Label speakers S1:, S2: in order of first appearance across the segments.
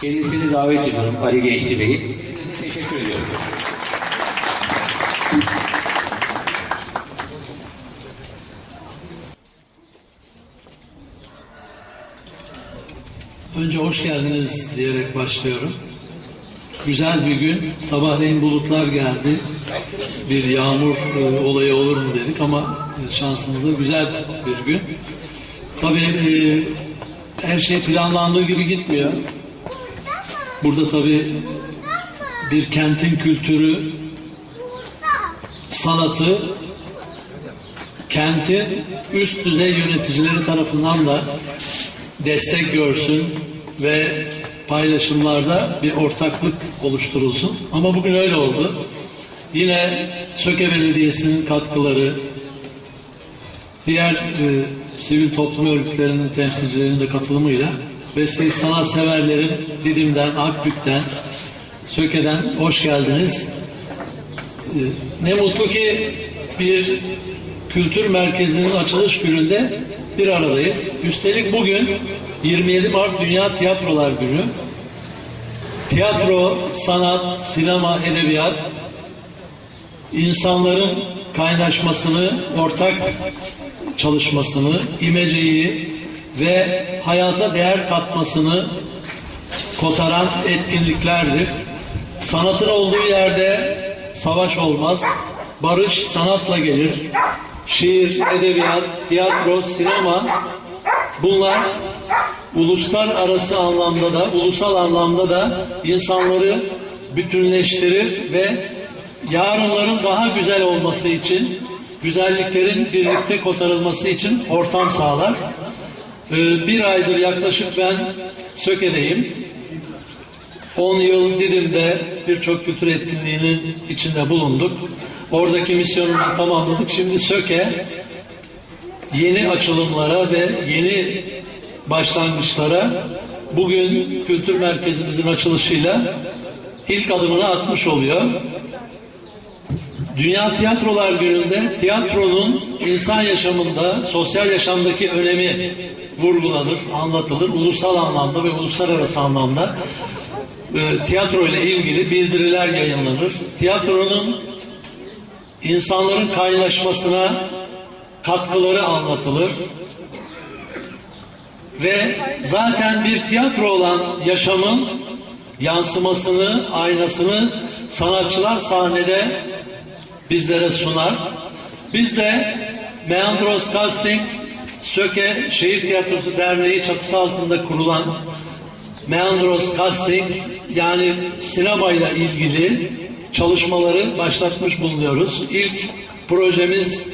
S1: Kendisini davet ediyorum Ali Gençli Bey'i. Teşekkür ediyorum.
S2: Önce hoş geldiniz diyerek başlıyorum. Güzel bir gün. Sabahleyin bulutlar geldi. Bir yağmur e, olayı olur mu dedik ama e, şansımıza güzel bir gün. Tabii e, her şey planlandığı gibi gitmiyor. Burada tabii bir kentin kültürü, sanatı, kentin üst düzey yöneticileri tarafından da destek görsün ve paylaşımlarda bir ortaklık oluşturulsun. Ama bugün öyle oldu. Yine Söke Belediyesi'nin katkıları, diğer e, sivil toplum örgütlerinin temsilcilerinin de katılımıyla ve siz sanatseverlerin Didim'den, Akbük'ten, Söke'den hoş geldiniz. E, ne mutlu ki bir kültür merkezinin açılış gününde bir aradayız. Üstelik bugün 27 Mart Dünya Tiyatrolar Günü. Tiyatro, sanat, sinema, edebiyat insanların kaynaşmasını, ortak çalışmasını, imeceyi ve hayata değer katmasını kotaran etkinliklerdir. Sanatın olduğu yerde savaş olmaz, barış sanatla gelir. Şiir, edebiyat, tiyatro, sinema bunlar uluslararası anlamda da, ulusal anlamda da insanları bütünleştirir ve yarınların daha güzel olması için, güzelliklerin birlikte kotarılması için ortam sağlar. Ee, bir aydır yaklaşık ben Söke'deyim. 10 yıl Didim'de birçok kültür etkinliğinin içinde bulunduk. Oradaki misyonumuzu tamamladık. Şimdi Söke yeni açılımlara ve yeni başlangıçlara bugün kültür merkezimizin açılışıyla ilk adımını atmış oluyor. Dünya Tiyatrolar Günü'nde tiyatronun insan yaşamında, sosyal yaşamdaki önemi vurgulanır, anlatılır. Ulusal anlamda ve uluslararası anlamda e, tiyatro ile ilgili bildiriler yayınlanır. Tiyatronun insanların kaynaşmasına katkıları anlatılır. Ve zaten bir tiyatro olan yaşamın yansımasını, aynasını sanatçılar sahnede bizlere sunar. Biz de Meandros Casting Söke Şehir Tiyatrosu Derneği çatısı altında kurulan Meandros Casting yani sinemayla ilgili çalışmaları başlatmış bulunuyoruz. İlk projemiz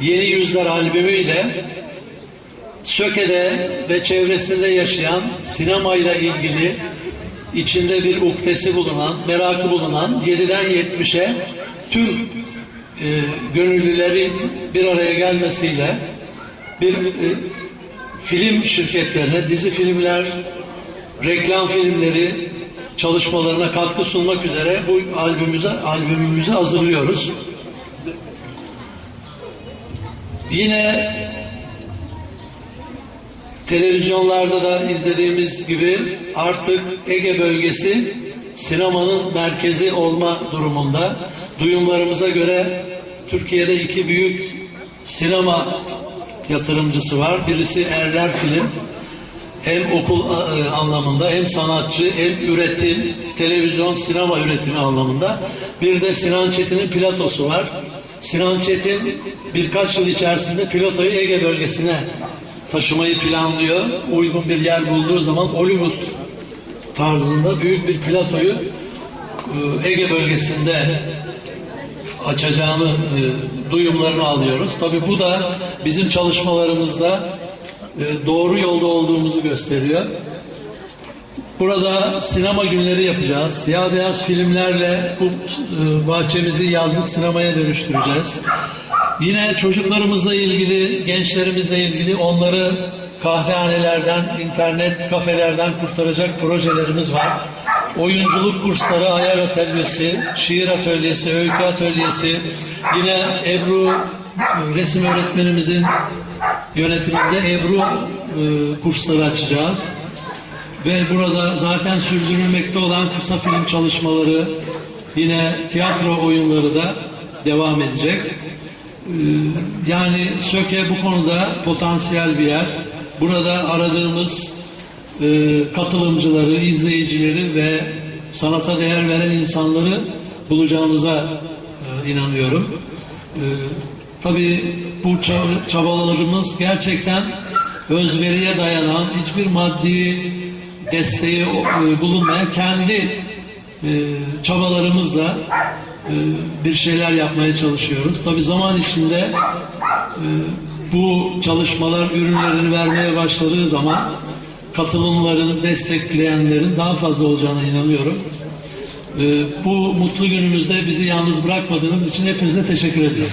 S2: Yeni Yüzler albümüyle Söke'de ve çevresinde yaşayan sinemayla ilgili içinde bir uktesi bulunan, merakı bulunan 7'den 70'e tüm e, gönüllülerin bir araya gelmesiyle bir e, film şirketlerine, dizi filmler, reklam filmleri çalışmalarına katkı sunmak üzere bu albümümüze albümümüzü hazırlıyoruz. Yine televizyonlarda da izlediğimiz gibi artık Ege bölgesi sinemanın merkezi olma durumunda. Duyumlarımıza göre Türkiye'de iki büyük sinema yatırımcısı var. Birisi Erler Film. Hem okul e, anlamında hem sanatçı hem üretim, televizyon, sinema üretimi anlamında. Bir de Sinan Çetin'in Platosu var. Sinan Çetin birkaç yıl içerisinde Plato'yu Ege bölgesine taşımayı planlıyor. Uygun bir yer bulduğu zaman Hollywood tarzında büyük bir platoyu Ege bölgesinde açacağını e, duyumlarını alıyoruz. Tabii bu da bizim çalışmalarımızda e, doğru yolda olduğumuzu gösteriyor. Burada sinema günleri yapacağız. Siyah beyaz filmlerle bu e, bahçemizi yazlık sinemaya dönüştüreceğiz. Yine çocuklarımızla ilgili, gençlerimizle ilgili onları kahvehanelerden, internet kafelerden kurtaracak projelerimiz var. Oyunculuk kursları, ayar atölyesi, şiir atölyesi, öykü atölyesi, yine Ebru e, resim öğretmenimizin yönetiminde Ebru e, kursları açacağız. ve burada zaten sürdürülmekte olan kısa film çalışmaları, yine tiyatro oyunları da devam edecek. Ee, Yani Söke bu konuda potansiyel bir yer. Burada aradığımız e, katılımcıları, izleyicileri ve sanata değer veren insanları bulacağımıza e, inanıyorum. E, tabii bu ça- çabalarımız gerçekten özveriye dayanan, hiçbir maddi desteği e, bulunmayan kendi e, çabalarımızla e, bir şeyler yapmaya çalışıyoruz. Tabii zaman içinde e, bu çalışmalar ürünlerini vermeye başladığı zaman katılımların, destekleyenlerin daha fazla olacağına inanıyorum. E, Bu mutlu günümüzde bizi yalnız bırakmadığınız için hepinize teşekkür ediyorum.